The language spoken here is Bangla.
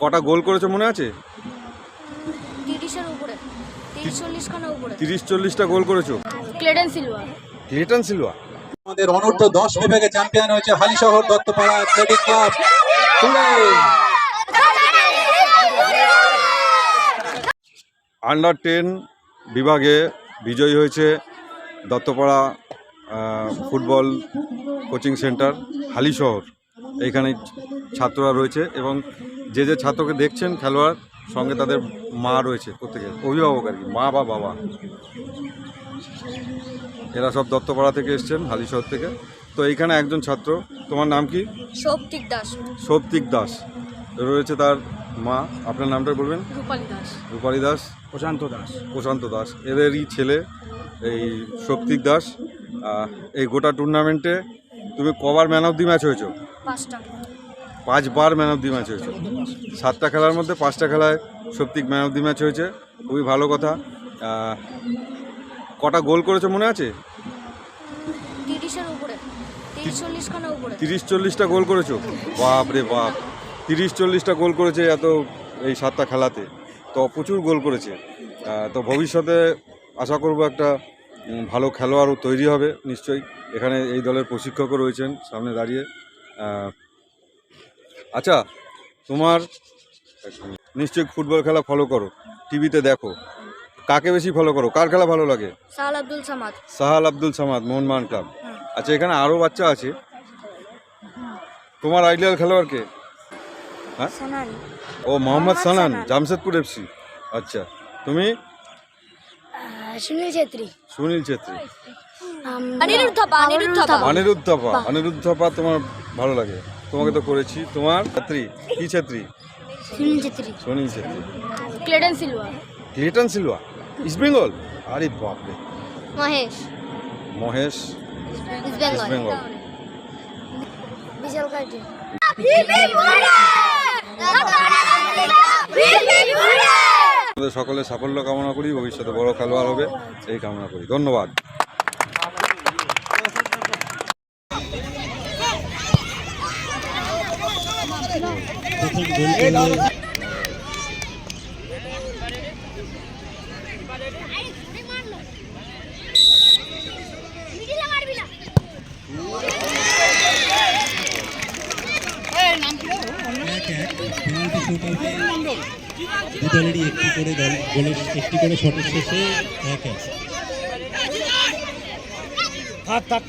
কটা গোল করেছ মনে আছে? তিরিশের উপরে। তিরিশ চল্লিশ উপরে। তিরিশ চল্লিশটা গোল করেছ। Cleiton Silva Cleiton Silva. আমাদের অনূর্ধ্ব দশ বিভাগে চ্যাম্পিয়ন হয়েছে Halisahar Duttapara athletic club under ten বিভাগে বিজয়ী হয়েছে Duttapara football coaching centre Halisahar. এইখানে ছাত্ররা রয়েছে এবং যে যে ছাত্রকে দেখছেন খেলোয়াড় সঙ্গে তাদের মা রয়েছে প্রত্যেকের অভিভাবক আর কি মা বা বাবা। এরা সব দত্তপাড়া থেকে এসছেন হালিশহর থেকে। তো এইখানে একজন ছাত্র তোমার নাম কি? সৌপ্তিক দাস। সৌপ্তিক দাস। রয়েছে তার মা আপনার নামটা বলবেন? রূপালী দাস। রূপালী দাস? প্রশান্ত দাস। প্রশান্ত দাস। এদেরই ছেলে এই শক্তিক দাস। এই গোটা টুর্নামেন্টে তুমি কবার ম্যান অফ দি ম্যাচ হয়েছো? পাঁচটা। পাঁচবার ম্যান অফ দি ম্যাচ হয়েছে। সাতটা খেলার মধ্যে পাঁচটা খেলায় সত্যিক ম্যান অফ দি ম্যাচ হয়েছে। খুবই ভালো কথা। কটা গোল করেছ মনে আছে? তিরিশ চল্লিশটা গোল করেছ? বাপ রে বাপ। তিরিশ চল্লিশটা গোল করেছে এত এই সাতটা খেলাতে। তো প্রচুর গোল করেছে। তো ভবিষ্যতে আশা করব একটা ভালো খেলোয়াড়ও তৈরি হবে নিশ্চয়ই। এখানে এই দলের প্রশিক্ষকও রয়েছেন সামনে দাঁড়িয়ে। আচ্ছা তোমার নিশ্চয়ই ফুটবল খেলা ফলো করো টিভিতে দেখো। কাকে বেশি ফলো করো? কার খেলা ভালো লাগে? সাহাল আব্দুল সামাদ। সাহাল আব্দুল সামাদ মোহনবাগান ক্লাব। আচ্ছা এখানে আরও বাচ্চা আছে। তোমার আইডিয়াল খেলোয়াড় কে? হ্যাঁ? ও মোহাম্মদ সানান জামশেদপুর এফসি আচ্ছা তুমি? সুনীল ছেত্রী। সুনীল ছেত্রী। অনিরুদ্ধ অনিরুদ্ধ অনিরুদ্ধ তোমার ভালো লাগে। তোমাকে তো করেছি তোমার ছাত্রী। কি ছাত্রী? Sunil Chhetri. Sunil Chhetri. Cleiton Silva. Cleiton Silva East Bengal আরে বাপরে। মহেশ। মহেশ? ইস্ট ইস্ট বেঙ্গল বিশাল কাটে আমাদের সকলে সাফল্য কামনা করি ভবিষ্যতে বড় খেলোয়াড় হবে এই কামনা করি। ধন্যবাদ প্রথম গোল করল এক এক পেনাল্টি শুট আউটে দু একটি করে দল গোলের একটি করে। শটের শেষে এক থাক